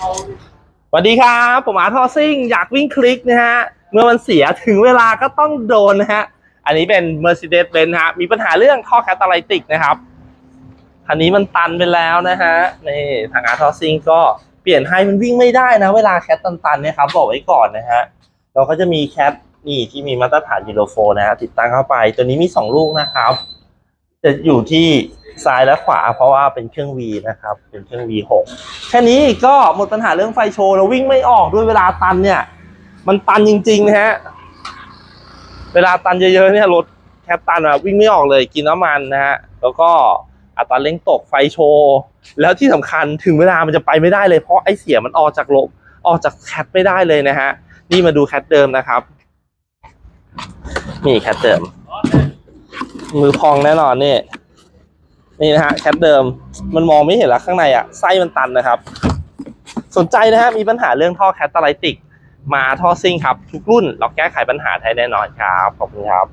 สวัสดีครับ ผมอาร์ทอซิ่งอยากวิ่งคลิกนะฮะ เมื่อมันเสียถึงเวลาก็ต้องโดนนะฮะ อันนี้เป็น Mercedes-Benz ฮะ มีปัญหาเรื่องท่อแคตตาลิติกนะครับ คันนี้มันตันไปแล้วนะฮะนี่ทางอาร์ทอซิ่งก็เปลี่ยนให้มันวิ่งไม่ได้นะ เวลาแคตตันๆเนี่ยครับบอกไว้ก่อนนะฮะ เราก็จะมีแคทนี่ที่มีมาตรฐานยูโรโฟนะฮะติดตั้งเข้าไป ตัวนี้มี 2 ลูกนะครับ จะอยู่ที่ ซ้ายและขวา เพราะว่าเป็นเครื่อง V นะครับ เป็นเครื่อง V6 แค่นี้ก็หมดปัญหาเรื่องไฟโชว์แล้ววิ่งไม่ออกด้วยเวลาตันเนี่ย มันตันจริงๆนะฮะ เวลาตันเยอะๆเนี่ยรถแคปตันอะวิ่งไม่ออกเลยกินน้ำมันนะฮะ แล้วก็อัตราเร่งตกไฟโชว์แล้วที่สำคัญถึงเวลามันจะไปไม่ได้เลยเพราะไอเสียมันออกจากลมออกจากแคทไม่ได้เลยนะฮะ นี่มาดูแคทเดิมนะครับ นี่แคทเดิม มือพองแน่นอนนี่ นี่นะฮะแคทเดิมมันมองไม่เห็นแล้วข้างในอะไส้มันตันนะครับ สนใจนะฮะมีปัญหาเรื่องท่อแคตตาลิติก มาท่อซิ่งครับ ทุกรุ่นเราแก้ไขปัญหาให้แน่นอนครับ ขอบคุณครับ